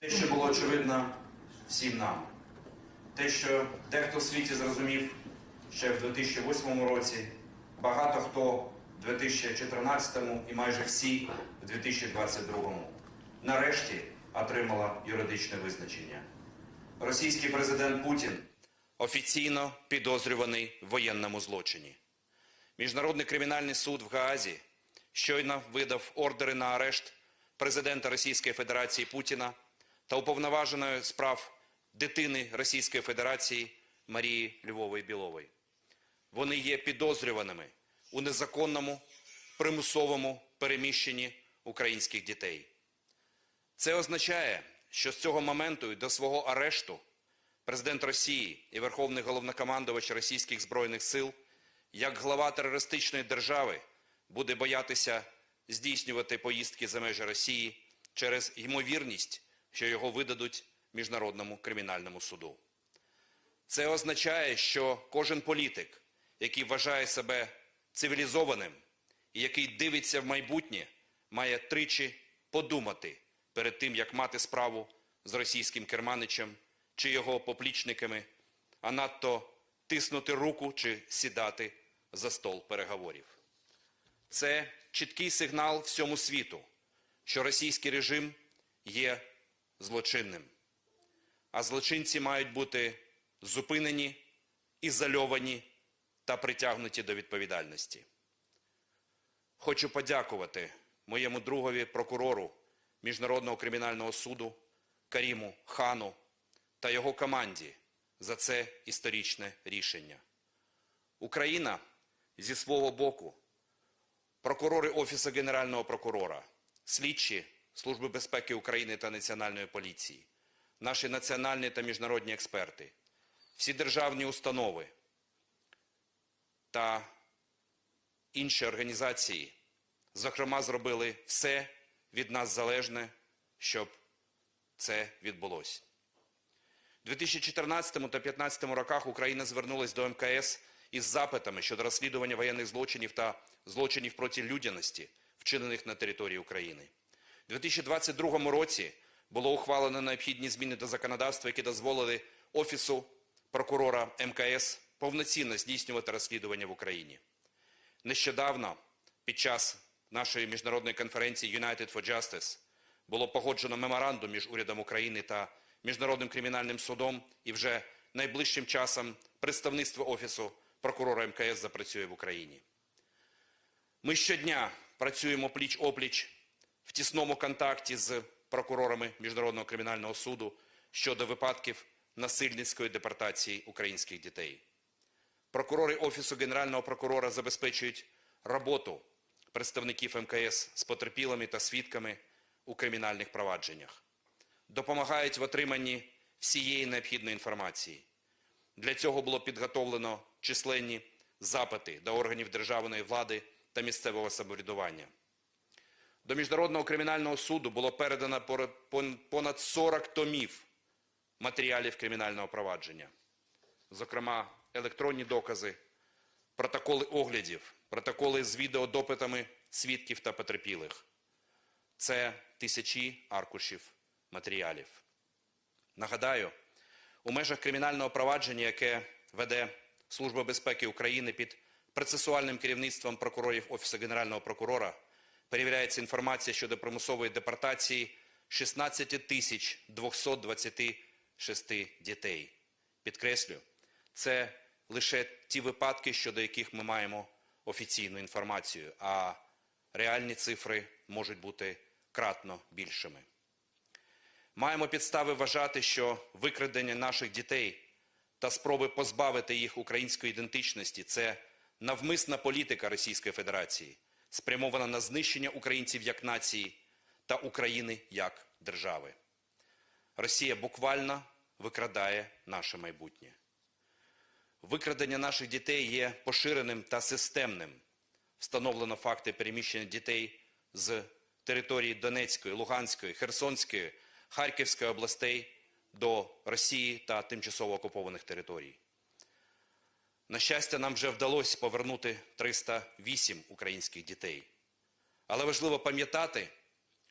Те, що було очевидно всім нам, те, що дехто в світі зрозумів ще в 2008 році, багато хто в 2014 і майже всі в 2022. Нарешті отримала юридичне визначення. Російський президент Путін офіційно підозрюваний в воєнному злочині. Міжнародний кримінальний суд в Гаазі щойно видав ордери на арешт президента Російської Федерації Путіна та уповноваженої справ дитини Російської Федерації Марії Львової Білової. Вони є підозрюваними у незаконному примусовому переміщенні українських дітей. Це означає, що з цього моменту і до свого арешту президент Росії і Верховний головнокомандувач Російських Збройних сил, як глава терористичної держави, буде боятися здійснювати поїздки за межі Росії через ймовірність, що його видадуть Міжнародному кримінальному суду. Це означає, що кожен політик, який вважає себе цивілізованим і який дивиться в майбутнє, має тричі подумати перед тим, як мати справу з російським керманичем чи його поплічниками, а надто тиснути руку чи сідати за стол переговорів. Це чіткий сигнал всьому світу, що російський режим є злочинним, а злочинці мають бути зупинені, ізольовані та притягнуті до відповідальності. Хочу подякувати моєму другові прокурору Міжнародного кримінального суду Каріму Хану та його команді за це історичне рішення. Україна зі свого боку, прокурори Офісу Генерального прокурора, слідчі Служби безпеки України та Національної поліції, наші національні та міжнародні експерти, всі державні установи та інші організації, зокрема, зробили все від нас залежне, щоб це відбулося. У 2014 та 2015 роках Україна звернулася до МКС із запитами щодо розслідування воєнних злочинів та злочинів проти людяності, вчинених на території України. У 2022 році було ухвалено необхідні зміни до законодавства, які дозволили Офісу прокурора МКС повноцінно здійснювати розслідування в Україні. Нещодавно, під час нашої міжнародної конференції United for Justice, було погоджено меморандум між урядом України та Міжнародним кримінальним судом, і вже найближчим часом представництво Офісу прокурора МКС запрацює в Україні. Ми щодня працюємо пліч-опліч в тісному контакті з прокурорами Міжнародного кримінального суду щодо випадків насильницької депортації українських дітей. Прокурори Офісу Генерального прокурора забезпечують роботу представників МКС з потерпілими та свідками у кримінальних провадженнях, допомагають в отриманні всієї необхідної інформації. Для цього було підготовлено численні запити до органів державної влади та місцевого самоврядування. До Міжнародного кримінального суду було передано понад 40 томів матеріалів кримінального провадження, зокрема, електронні докази, протоколи оглядів, протоколи з відеодопитами свідків та потерпілих. Це тисячі аркушів матеріалів. Нагадаю, у межах кримінального провадження, яке веде Служба безпеки України під процесуальним керівництвом прокурорів Офісу Генерального прокурора, перевіряється інформація щодо примусової депортації 16 тисяч 226 дітей. Підкреслю, це лише ті випадки, щодо яких ми маємо офіційну інформацію, а реальні цифри можуть бути кратно більшими. Маємо підстави вважати, що викрадення наших дітей та спроби позбавити їх української ідентичності це навмисна політика Російської Федерації, спрямована на знищення українців як нації та України як держави. Росія буквально викрадає наше майбутнє. Викрадення наших дітей є поширеним та системним. Встановлено факти переміщення дітей з території Донецької, Луганської, Херсонської, Харківської областей до Росії та тимчасово окупованих територій. На щастя, нам вже вдалося повернути 308 українських дітей. Але важливо пам'ятати,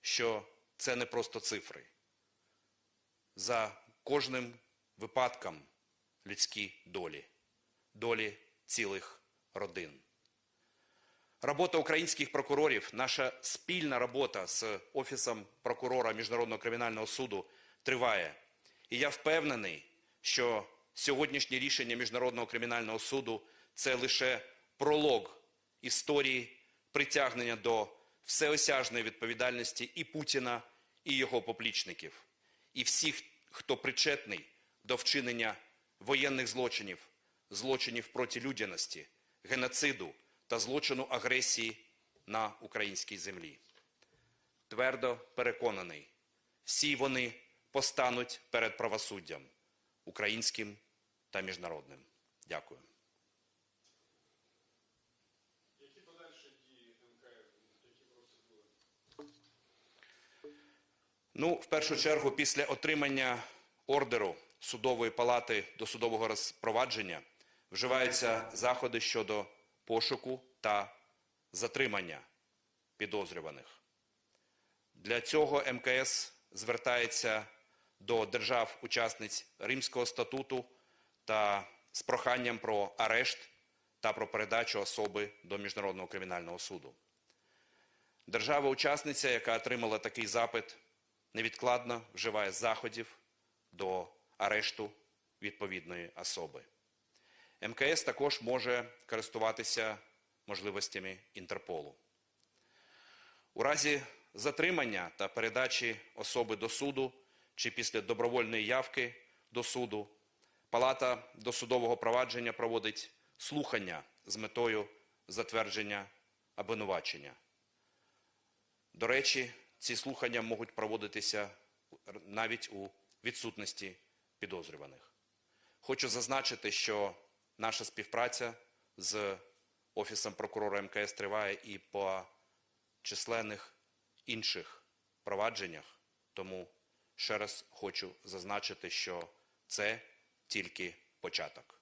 що це не просто цифри. за кожним випадком людські долі, долі цілих родин. Робота українських прокурорів, наша спільна робота з Офісом прокурора Міжнародного кримінального суду триває. І я впевнений, що сьогоднішнє рішення Міжнародного кримінального суду це лише пролог історії притягнення до всеосяжної відповідальності і Путіна, і його поплічників, і всіх, хто причетний до вчинення воєнних злочинів, злочинів проти людяності, геноциду та злочину агресії на українській землі. Твердо переконаний, всі вони постануть перед правосуддям українським та міжнародним. Дякую. Які подальші дії МКФ, які процедури? Ну, в першу чергу, після отримання ордеру судової палати до судового розпровадження вживаються заходи щодо пошуку та затримання підозрюваних. Для цього МКС звертається до держав-учасниць Римського статуту та з проханням про арешт та про передачу особи до Міжнародного кримінального суду. Держава-учасниця, яка отримала такий запит, невідкладно вживає заходів до арешту відповідної особи. МКС також може користуватися можливостями Інтерполу. У разі затримання та передачі особи до суду чи після добровольної явки до суду Палата досудового провадження проводить слухання з метою затвердження обвинувачення. До речі, ці слухання можуть проводитися навіть у відсутності підозрюваних. Хочу зазначити, що наша співпраця з Офісом прокурора МКС триває і по численних інших провадженнях. Тому ще раз хочу зазначити, що це тільки початок.